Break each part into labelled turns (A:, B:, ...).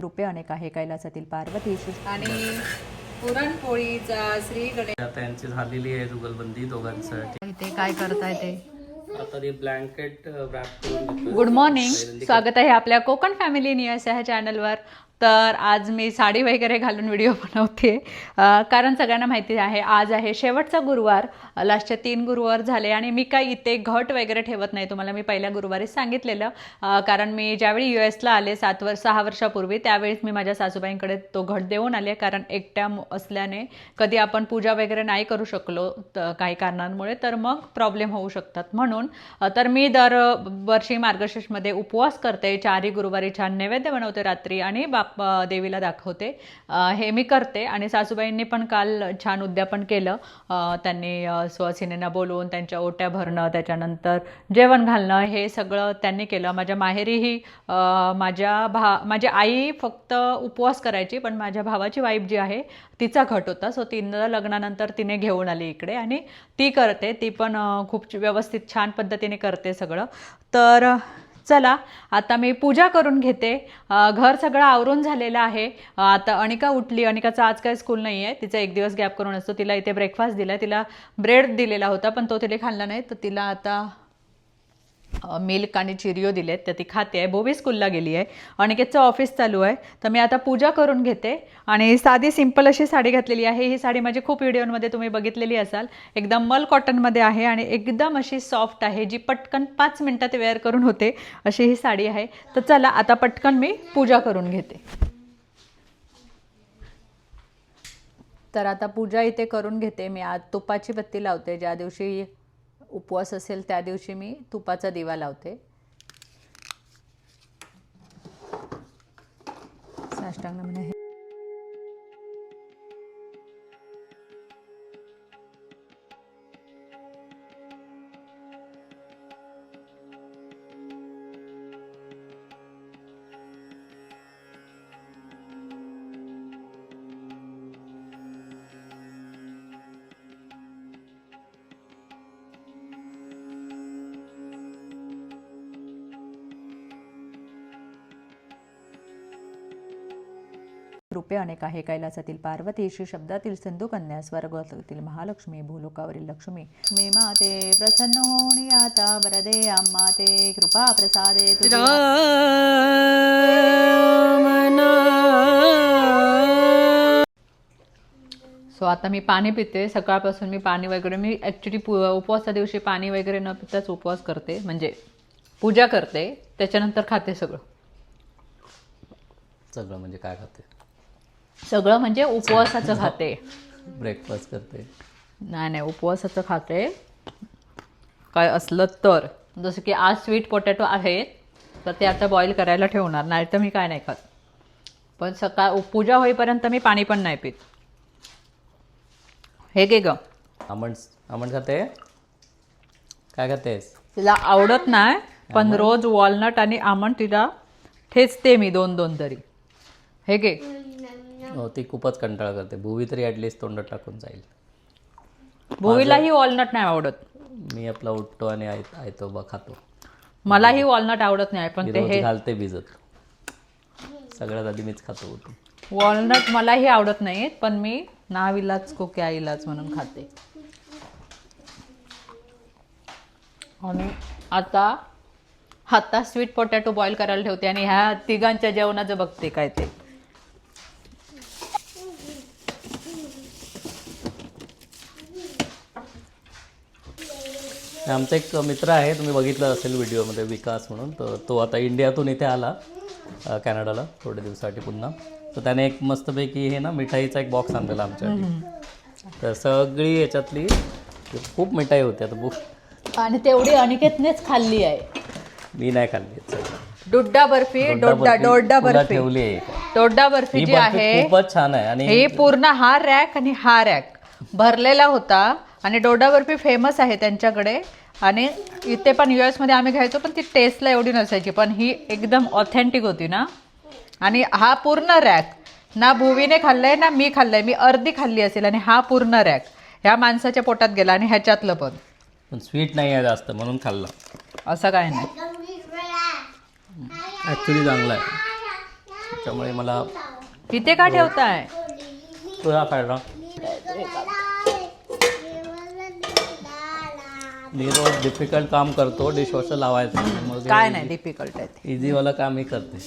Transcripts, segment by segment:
A: रूपे अनेक आहे कैलासातील पार्वती
B: आणि पुरणपोळीचा श्री गणेश
C: आता यांची झालेली आहे जुगलबंदी दोघांसाठी.
A: इथे काय करताय ते?
C: आता ते ब्लँकेट रॅप करून घेतोय.
A: गुड मॉर्निंग स्वागत आहे आपल्या कोकण फॅमिली न्यूज ह्या चॅनलवर तर आज मी साडी वगैरे घालून व्हिडिओ बनवते. कारण सगळ्यांना माहिती आहे आज आहे शेवटचा गुरुवार. लास्टचे तीन गुरुवार झाले आणि मी काही इथे घट वगैरे ठेवत नाही तुम्हाला मी पहिल्या गुरुवारी सांगितलेलं. कारण मी ज्यावेळी यू एसला आले सात वर्ष सहा वर्षापूर्वी त्यावेळेस मी माझ्या सासूबाईंकडे तो घट देऊन आले. कारण एकट्या असल्याने कधी आपण पूजा वगैरे नाही करू शकलो काही कारणांमुळे तर मग प्रॉब्लेम होऊ शकतात. म्हणून तर मी दर वर्षी मार्गशीर्षमध्ये उपवास करते चारही गुरुवारी छान नैवेद्य बनवते रात्री आणि बाप देवीला दाखवते. हे मी करते आणि सासूबाईंनी पण काल छान उद्यापन केलं. त्यांनी स्वसिनेना बोलवून त्यांच्या ओट्या भरणं त्याच्यानंतर जेवण घालणं हे सगळं त्यांनी केलं. माझ्या माहेरीही माझ्या भा माझी आई फक्त उपवास करायची पण माझ्या भावाची वाईफ जी आहे तिचा घट होता. सो तिनं लग्नानंतर तिने घेऊन आली इकडे आणि ती करते. ती पण खूप व्यवस्थित छान पद्धतीने करते सगळं. तर चला आता मी पूजा करून घेते. घर सगळं आवरून झालेलं आहे. आता अनिका उठली. अनिकाचा आज काय स्कूल नाही आहे तिचा एक दिवस गॅप करून असतो. तिला इथे ब्रेकफास्ट दिला तिला ब्रेड दिलेला होता पण तो तिला खाल्ला नाही. तर तिला आता मिल्क आणि चिरियो दिलेत तर ती खाते आहे. बोबी स्कूलला गेली आहे. अनिकेतचं ऑफिस चालू आहे. तर मी आता पूजा करून घेते. आणि साधी सिंपल अशी साडी घातलेली आहे. ही साडी माझी खूप व्हिडिओमध्ये तुम्ही बघितलेली असाल. एकदम मल कॉटनमध्ये आहे आणि एकदम अशी सॉफ्ट आहे जी पटकन पाच मिनटात वेअर करून होते अशी ही साडी आहे. तर चला आता पटकन मी पूजा करून घेते. तर आता पूजा इथे करून घेते. मी आज तुपाची बत्ती लावते. ज्या दिवशी उपवास असेल त्या दिवशी मी तुपाचा दिवा लावते. साष्टांग रूपे अनेक आहे. कैलासातील पार्वती श्री शब्दातील सिंधू कन्या स्वर्गातील महालक्ष्मी भूलोकावरील लक्ष्मी. मी माते प्रसन्न होणी आता वरदे आम्हा ते. कृपा प्रसादे सो आता मी पाणी पिते. सकाळपासून मी पाणी वगैरे मी ॲक्च्युली पु उपवासा दिवशी पाणी वगैरे न पिताच उपवास करते. म्हणजे पूजा करते. त्याच्यानंतर खाते सगळं.
C: सगळं म्हणजे काय खाते?
A: सगळं म्हणजे उपवासाचं खाते.
C: ब्रेकफास्ट करते.
A: नाही नाही उपवासाचं खाते. काय असलं तर. जसं की आज स्वीट पोटॅटो आहेत तर ते आता बॉईल करायला ठेवणार नाही तर मी काय नाही खात. पण सकाळ पूजा होईपर्यंत मी पाणी पण नाही पित. हे गे ग.
C: आमंड आमंड खाते? काय खातेस?
A: तिला आवडत नाही पण रोज वॉलनट आणि आमंड तिला ठेचते मी दोन दोन तरी. हे गे
C: हो ती खूपच कंटाळा करते. भुवी तरी ॲटलिस्ट तोंडात टाकून जाईल.
A: भुवीलाही वॉलनट नाही आवडत.
C: मी आपला उठतो आणि आय आयतो बा खातो.
A: मलाही वॉलनट आवडत नाही पण ते
C: रोज
A: हे
C: घालते भिजत. सगळ्यात आधी मीच खातो उठून.
A: वॉलनट मलाही आवडत नाहीत पण मी नाविलाच कोक्या इलाच म्हणून खाते. आणि आता आता स्वीट पोटॅटो बॉईल करायला ठेवते आणि ह्या तिघांच्या जेवणाचं बघते काय ते.
C: आमचा एक मित्र आहे तुम्ही बघितलं असेल व्हिडिओमध्ये विकास म्हणून तर तो आता इंडियातून इथे आला कॅनडाला थोडे दिवसासाठी पुन्हा. तर त्याने एक मस्तपैकी हे ना मिठाईचा एक बॉक्स आणलेला आमच्यासाठी. तर सगळी याच्यातली खूप मिठाई होती. आता बुक
A: आणि तेवढी अनिकेतनेच खाल्ली आहे.
C: मी नाही खाल्ली.
A: डुड्डा बर्फी
C: डोडा
A: डोड्डा डोड्डा बर्फी.
C: ठेवली आहे?
A: डोड्डा बर्फी जी आहे
C: खूपच छान आहे आणि
A: हे पूर्ण हा रॅक आणि हा रॅक. भरलेला होता आणि डोडा बर्फी फेमस आहे त्यांच्याकडे. आणि इथे पण यू मध्ये आम्ही घ्यायचो पण ती टेस्टला एवढी नसायची. पण ही एकदम ऑथेंटिक होती ना. आणि हा पूर्ण रॅक ना भुवीने खाल्लंय ना मी खाल्लंय. मी अर्धी खाल्ली असेल आणि हा पूर्ण रॅक ह्या माणसाच्या पोटात गेला आणि ह्याच्यातलं पण.
C: पण स्वीट नाही आहे जास्त म्हणून खाल्ला.
A: असं काय नाही.
C: ॲक्च्युली चांगला आहे. त्यामुळे मला
A: इथे का ठेवताय?
C: तुझा खायला मी रोज डिफिकल्ट काम करतो डिशवॉशर लावायचं. मग
A: काय नाही डिफिकल्ट आहे ते.
C: इझीवाला काम मी करते.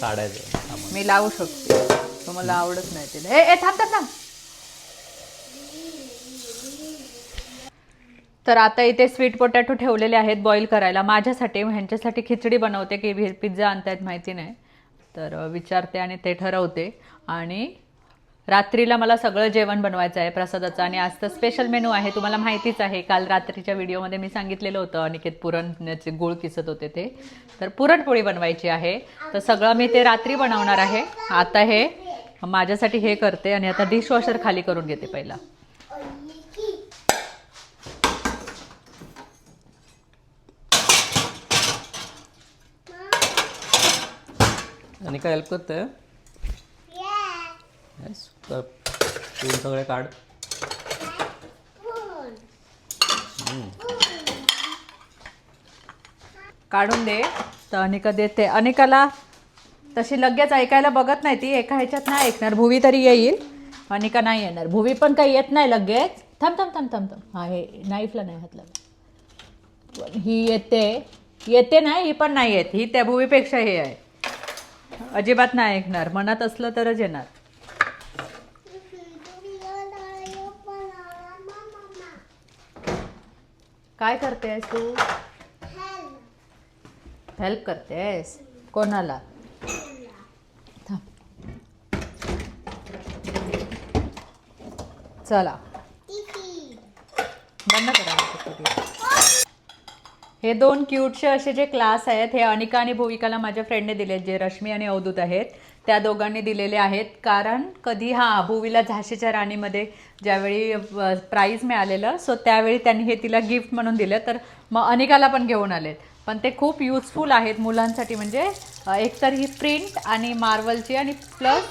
C: काढायचं सामान.
A: मी लावू शकते. तुम्हाला आवडत नाही ते. ए ए, थांब थांब थांब. तर आता इथे स्वीट पोटॅटो ठेवलेले आहेत बॉईल करायला. माझ्यासाठी ह्यांच्यासाठी खिचडी बनवते. की पिझ्झा आणतायत माहिती नाही. तर अ, विचारते आणि ते ठरवते. आणि रात्रीला मला सगळं जेवण बनवायचं आहे प्रसादाचं आणि आज तर स्पेशल मेनू आहे तुम्हाला माहितीच आहे. काल रात्रीच्या व्हिडिओमध्ये मी सांगितलेलं होतं अनिकेत पुरणचे गुळ किसत होते ते. तर पुरणपोळी बनवायची आहे. तर सगळं मी ते रात्री बनवणार आहे. आता हे माझ्यासाठी हे करते आणि आता डिशवॉशर खाली करून घेते पहिला.
C: आणि काय हेल्प करते Yes. सगळे काढ.
A: काढून दे. तर अनिका देते. अनिकाला तशी लगेच ऐकायला बघत नाही ती. एका ह्याच्यात नाही ऐकणार. भुवी तरी येईल. अनिका नाही येणार. भुवी पण काही येत नाही लगेच. थांब थांब थांब थांब थांब. हा हे नाईफला नाही हात लागला ही येते. येते नाही ही पण नाही येत. ही त्या भुवीपेक्षा हे आहे. अजिबात नाही ऐकणार. मनात असलं तरच येणार. काय करतेस तू? हेल्प करतेस? कोणाला? चला. बंद करा हे दोन क्यूटचे असे जे क्लास आहेत हे अनिका आणि भूविकाला माझ्या फ्रेंडने दिले जे रश्मी आणि अवधूत आहेत. त्या दोघांनी दिलेले आहेत. कारण कधी हां भूवीला झाशीच्या राणीमध्ये ज्यावेळी प्राईज मिळालेलं सो त्यावेळी त्यांनी हे तिला गिफ्ट म्हणून दिलं. तर मग अनेकाला पण घेऊन आलेत. पण ते खूप युजफुल आहेत मुलांसाठी. म्हणजे एकतर ही प्रिंट आणि मार्वलची आणि प्लस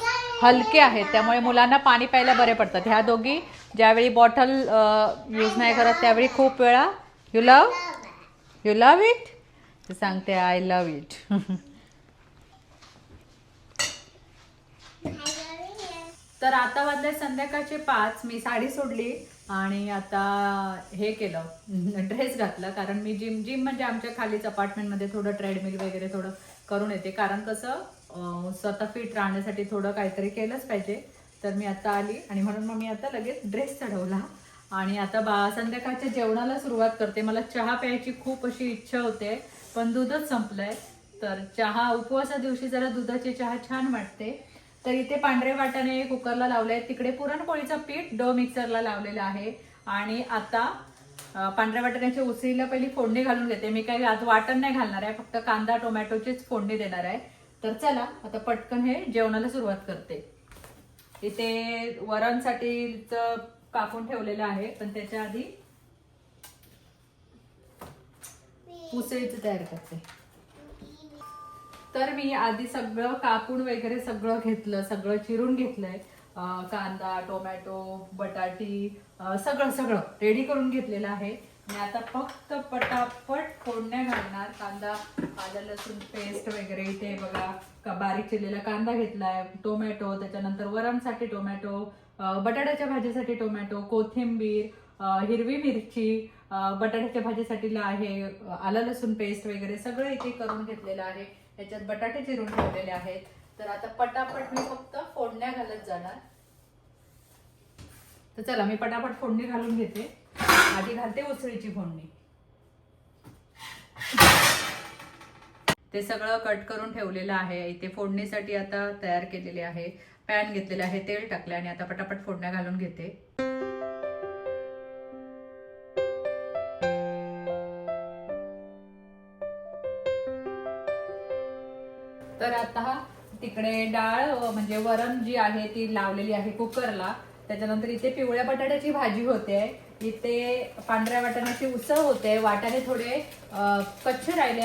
A: हलके आहेत. त्यामुळे मुलांना पाणी प्यायला बरे पडतात. ह्या दोघी ज्यावेळी बॉटल यूज नाही करत त्यावेळी खूप वेळा you love you love it सांगते आय लव इट तर आता वाजले संध्याकाळचे पाच. मी साडी सोडली आणि आता हे केलं. ड्रेस घातला. कारण मी जिम जिम म्हणजे आमच्या खालीच अपार्टमेंटमध्ये थोडं ट्रेडमिल वगैरे थोडं करून येते. कारण कसं स्वतः फिट राहण्यासाठी थोडं काहीतरी केलंच पाहिजे. तर मी आता आली आणि म्हणून मग मी आता लगेच ड्रेस चढवला. आणि आता बा संध्याकाळच्या जेवणाला सुरुवात करते. मला चहा प्यायची खूप अशी इच्छा होते पण दूधच संपलंय. तर चहा उपवासा दिवशी जरा दुधाची चहा छान वाटते. तर इथे पांढरे वाटाणे कुकरला लावले तिकडे पुरणपोळीचं पीठ डो मिक्सरला लावलेलं आहे. आणि आता पांढऱ्या वाटाण्याच्या उसळीला पहिली फोडणी घालून घेते. मी काही आज वाटण नाही घालणार आहे. फक्त कांदा टोमॅटोचीच फोडणी देणार आहे. तर चला आता पटकन हे जेवणाला सुरुवात करते. इथे वरणसाठीच कापून ठेवलेलं आहे. पण त्याच्या आधी उसळीचं तयार करते. तर मी आधी सगळं कापून वगैरे सगळं घेतलं सगळं चिरून घेतलंय. कांदा टोमॅटो बटाटी सगळं सगळं रेडी करून घेतलेलं आहे. आणि आता फक्त पटापट फोडण्या घालणार. कांदा आलं लसूण पेस्ट वगैरे. इथे बघा का बारीक चिरलेला कांदा घेतलाय. टोमॅटो त्याच्यानंतर वरणसाठी टोमॅटो बटाट्याच्या भाजीसाठी टोमॅटो कोथिंबीर हिरवी मिरची बटाट्याच्या भाजीसाठीला आहे आलं लसूण पेस्ट वगैरे सगळं इथे करून घेतलेलं आहे. याच्यात बटाटे चिरून ठेवलेले आहेत. तर आता पटापट मी फक्त फोडण्या घालत जाणार. तर चला मी पटापट फोडणी घालून घेते. आधी घालते उसळीची फोडणी. ते सगळं कट करून ठेवलेलं आहे. इथे फोडणीसाठी आता तयार केलेले आहे. पॅन घेतलेले आहे. तेल टाकले आणि आता पटापट फोडण्या घालून घेते. तर आता तिकडे डाळ म्हणजे वरण जी आहे ती लावलेली आहे कुकरला. त्याच्यानंतर इथे पिवळ्या बटाट्याची भाजी होते. इथे पांढऱ्या वाटाण्याची उसळ होते. वाटाणे थोडे कच्छ राहिले.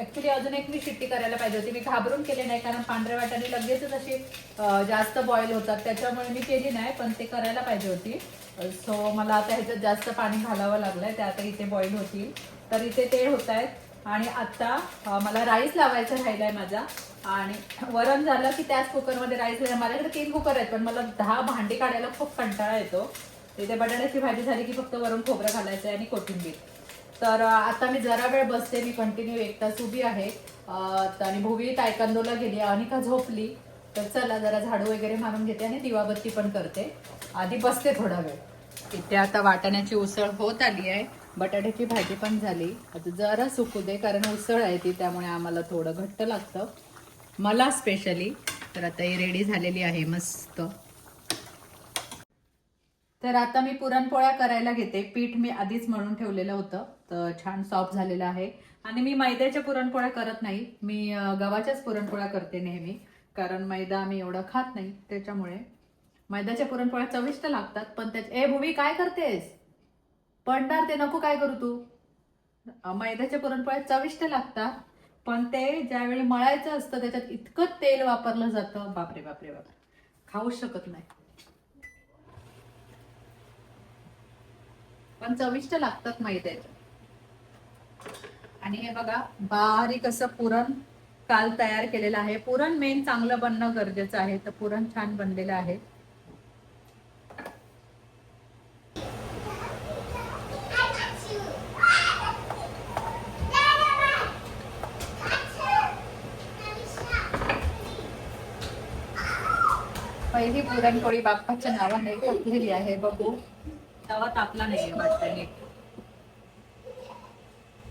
A: ऍक्च्युली अजून एक मी शिट्टी करायला पाहिजे होती. मी घाबरून केले नाही कारण पांढऱ्या वाटाणे लगेचच अशी जास्त बॉईल होतात. त्याच्यामुळे मी केली नाही पण ते करायला पाहिजे होती. सो मला आता ह्याच्यात जास्त पाणी घालावं लागलंय. ते आता इथे बॉईल होतील. तर इथे ते होत आहेत आणि आता मला राईस लावायचा राहिला आहे माझा. आणि वरण झालं की त्याच कुकरमध्ये राईस माझ्याकडे तीन कुकर आहेत पण मला दहा भांडी काढायला खूप कंटाळा येतो. तिथे बटाट्याची भाजी झाली की फक्त वरून खोबरं घालायचं आहे आणि कोथिंबीर. तर आता मी जरा वेळ बसते मी कंटिन्यू एक तास उभी आहे. आणि भुवी तायकांदोला गेली. अनिका झोपली. तर चला जरा झाडू वगैरे मारून घेते आणि दिवाबत्ती पण करते. आधी बसते थोडा वेळ. इथे आता वाटाण्याची उसळ होत आली आहे. बटाट्याची भाजी पण झाली. आता जरा सुकू दे कारण उसळ आहे ती त्यामुळे आम्हाला थोडं घट्ट लागतं. मला स्पेशली तर आता ही रेडी झालेली आहे मस्त. तर आता मी पुरणपोळ्या करायला घेते. पीठ मी आधीच म्हणून ठेवलेलं होतं तर छान सॉफ्ट झालेलं आहे. आणि मी मैद्याच्या पुरणपोळ्या करत नाही. मी गव्हाच्याच पुरणपोळ्या करते नेहमी कारण मैदा आम्ही एवढं खात नाही त्याच्यामुळे. मैद्याच्या पुरणपोळ्या चविष्ट लागतात पण त्याच्या ए भूमी काय करतेस? पडणार ते नको काय करू तू? मैद्याच्या पुरणपोळ्या चविष्ट लागतात पण ते ज्यावेळी मळायचं असतं त्याच्यात इतकं तेल वापरलं जातं बापरे बापरे बापरे. खाऊच शकत नाही. पण चविष्ट लागतात मैद्याच्या आणि हे बघा बारीक असं पुरण काल तयार केलेलं आहे. पुरण मेन चांगलं बनणं गरजेचं आहे. तर पुरण छान बनलेलं आहे. पहिली पुरणपोळी बाप्पाच्या नावाने टाकलेली आहे बघू. तवा तापला नाहीये वाटतं नीट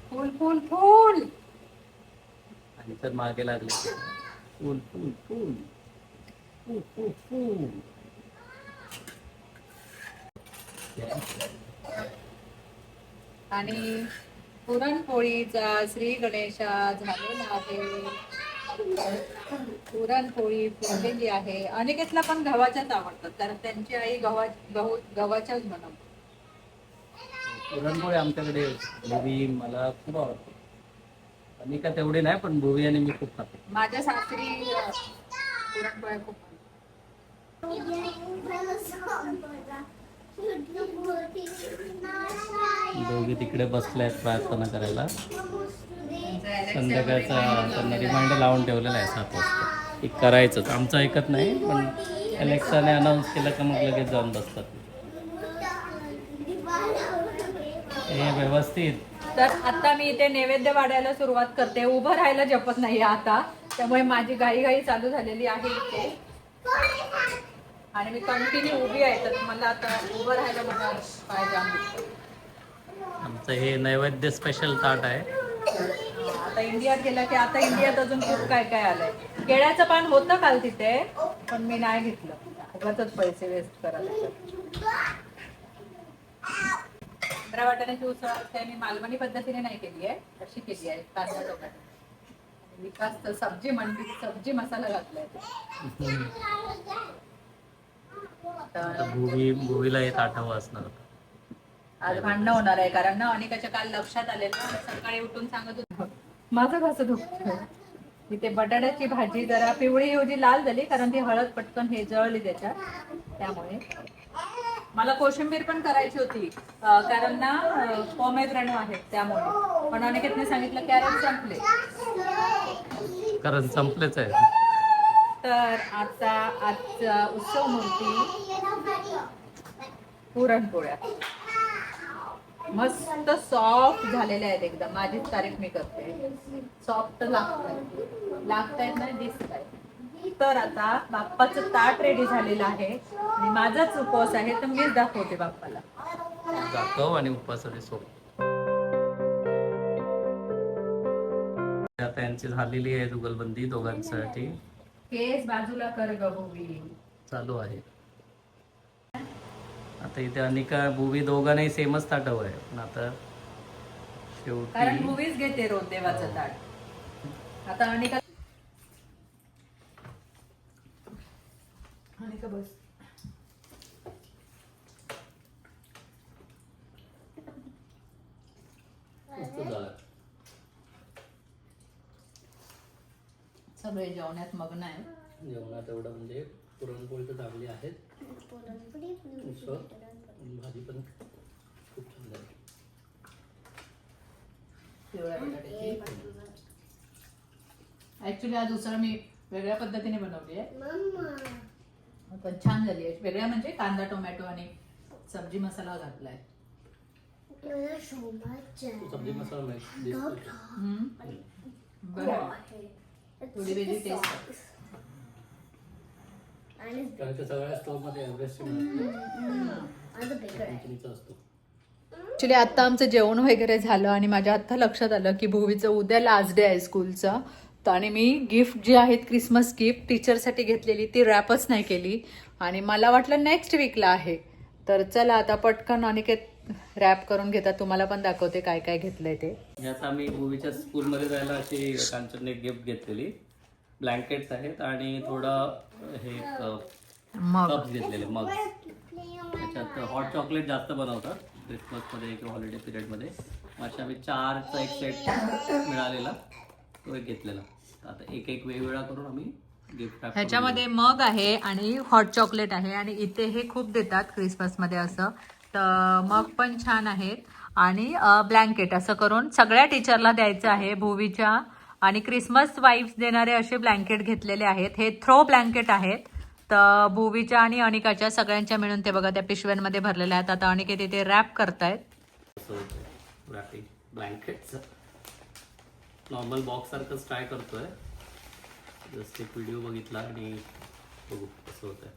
A: फुल फुल फुल.
C: आणि तर मागे लागले फुल फुल फुल. फुल फुल फुल.
A: आणि पुरणपोळीचा श्री गणेशा झालेला आहे. पुरणपोळी फुललेली आहे. अनिकेतला पण गव्हाच्याच आवडतात कारण त्यांची आई गव्हा गहू गव्हाच्याच बनवते.
C: पुरणपोळी आमच्याकडे भुवी मला खूप आवडते. आणि का तेवढी नाही पण भुवी आणि मी खूप खातो.
A: माझ्या सासरी अं, पुरणपोळ्या खूप
C: दोघी तिकडे बसले आहेत प्रार्थना करायला. संध्याकाळचा त्यांना रिमाइंडर लावून ठेवलेला आहे सात वाजता. की करायचंच. आमचं ऐकत नाही पण अलेक्साने अनाऊन्स केलं का मग लगेच जाऊन बसतात. हे व्यवस्थित.
A: तर आता मी इथे नैवेद्य वाढायला सुरुवात करते. उभं राहायला जपत नाही आता. त्यामुळे माझी घाई घाई चालू झालेली आहे इथे. आणि मी कंटिन्यू उभी आहे तर मला आता उभं राहायला जाम दुखतं.
C: आमचं हे नैवेद्य स्पेशल ताट आहे.
A: आता इंडियात गेला की आता इंडियात अजून खूप काय काय आलंय. केळ्याचं पान होतं काल तिथे पण मी नाही घेतलं. उगाचच पैसे वेस्ट करायला पंधरा वाटाण्याची उसळ असते मी मालवणी पद्धतीने नाही केली आहे अशी केली आहे कांदा टोमॅटो. विकास तर सब्जी मंडी सब्जी मसाला घातलाय.
C: असणार. होतं
A: आज भांडणं होणार आहे कारण ना अनिकाच्या काल लक्षात आलेलं ना, सकाळी उठून सांगत होत. माझं कसं दुखत इथे बटाट्याची भाजी जरा पिवळी ऐवजी लाल झाली कारण ती हळद पटकन हे जळली त्याच्यात. त्यामुळे. मला कोशिंबीर पण करायची होती कारण ना पोमेग्रॅनो आहेत त्यामुळे. पण अनिकेतने सांगितलं कॅरेट संपले.
C: कारण संपलेच आहे.
A: तर आता आजचा उत्सव मूर्ती पुरणपोळ्या. मस्त सॉफ्ट झालेल्या आहेत एकदम. माझीच तारीफ मी करते. सॉफ्ट लागत लागतायत नाही दिसत आहे तर आता बाप्पाचं ताट रेडी झालेलं आहे. आणि माझाच उपवास आहे तर मीच दाखवते बाप्पाला.
C: दाखव आणि उपवासाची सोप. आता यांची झालेली आहे जुगलबंदी दोघांसाठी.
A: केस बाजूला कर गहूवी
C: चालू आहे. आता इथे अनिका बुवी दोघांनाही सेमच ताट हवं आहे. पण आता
A: कारण
C: शेवटी
A: मूवीज घेते रोज देवाचं ताट. आता अनिका अनिका बस. सगळे जेवण्यात मग्न आहे
C: जेवणात एवढं म्हणजे पुरणपोळी तर चांगली आहेत. उसळ आणि भाजी पण खूप छान झाली.
A: पिवळ्या बटाट्याची ऍक्च्युली हा दुसरा मी वेगळ्या पद्धतीने बनवली आहे. पण छान झाली आहे. वेगळ्या म्हणजे कांदा टोमॅटो आणि सब्जी मसाला घातलाय.
C: सब्जी मसाला नाही.
A: बरं. थोडी वेगळी टेस्ट आहे
C: कारण की सगळ्या एव्हरेस्ट असतो.
A: ॲक्च्युली आता आमचं जेवण वगैरे झालं आणि माझ्या आत्ता लक्षात आलं की भूवीचं उद्या लास्ट डे आहे स्कूलचं तर आणि मी गिफ्ट जी आहेत क्रिसमस गिफ्ट टीचरसाठी घेतलेली ती रॅपच नाही केली. आणि मला वाटलं नेक्स्ट वीकला आहे. तर चला आता पटकन अनिकेत रॅप करून घेतात. तुम्हाला पण दाखवते काय काय घेतलंय ते.
C: आम्ही मूवीच्या स्कूलमध्ये जायला अशी कांचनने गिफ्ट घेतलेली. ब्लँकेट्स आहेत आणि थोडं हे
A: मग.
C: कप्स घेतलेले मग. त्याच्यात हॉट चॉकलेट जास्त बनवतात क्रिसमसमध्ये किंवा हॉलिडे पिरियडमध्ये अशा आम्ही चारचा एक सेट मिळालेला तो एक घेतलेला. आता एक एक वेगवेगळा करून आम्ही गिफ्ट
A: ह्याच्यामध्ये मग आहे आणि हॉट चॉकलेट आहे आणि इथे हे खूप देतात क्रिसमसमध्ये असं. तर मग पण छान आहेत. आणि ब्लँकेट असं करून सगळ्या टीचरला द्यायचं आहे भूवीच्या आणि क्रिसमस वाईफ्स देणारे असे ब्लँकेट घेतलेले आहेत. हे थ्रो ब्लँकेट आहेत. तर भूवीच्या आणि अनिकाच्या सगळ्यांच्या मिळून ते बघा त्या पिशव्यांमध्ये भरलेल्या आहेत. आता अनिकेत इथे रॅप करतायत.
C: होतं ब्लँकेटचं नॉर्मल बॉक्स सारखंच ट्राय करतोय. जस्ट एक व्हिडिओ बघितला आणि बघू कसं होतंय.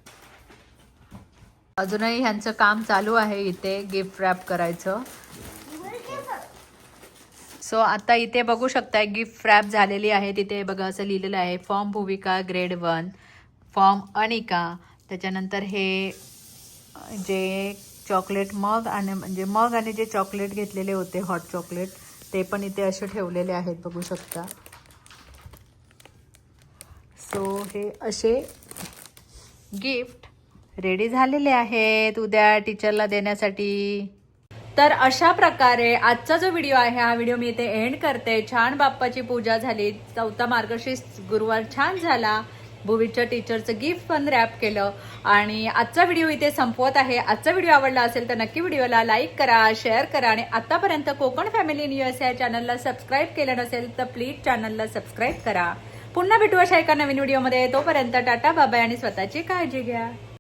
A: अजूनही ह्यांचं काम चालू आहे इथे गिफ्ट रॅप करायचं. सो आता इथे बघू शकताय गिफ्ट रॅप झालेली आहे. तिथे बघा असं लिहिलेलं आहे फॉर्म भूमिका ग्रेड वन फॉर्म अनिका. त्याच्यानंतर हे जे चॉकलेट मग आणि म्हणजे मग आणि जे चॉकलेट घेतलेले होते हॉट चॉकलेट ते पण इथे असे ठेवलेले आहेत बघू शकता. सो हे असे गिफ्ट रेडी झालेले आहेत उद्या टीचरला देण्यासाठी. तर अशा प्रकारे आजचा जो व्हिडिओ आहे हा व्हिडिओ मी इथे एंड करते. छान बाप्पाची पूजा झाली. चौथा मार्गशीर्ष गुरुवार छान झाला. भुवीच्या टीचरचं गिफ्ट पण रॅप केलं. आणि आजचा व्हिडिओ इथे संपवत आहे. आजचा व्हिडिओ आवडला असेल तर नक्की व्हिडिओला लाईक करा शेअर करा. आणि आतापर्यंत कोकण फॅमिली न्यूज या चॅनलला सबस्क्राईब केलं नसेल तर प्लीज चॅनलला सबस्क्राईब करा. पुन्हा भेटू अशा एका नवीन व्हिडिओमध्ये तोपर्यंत टाटा बाबाय आणि स्वतःची काळजी घ्या.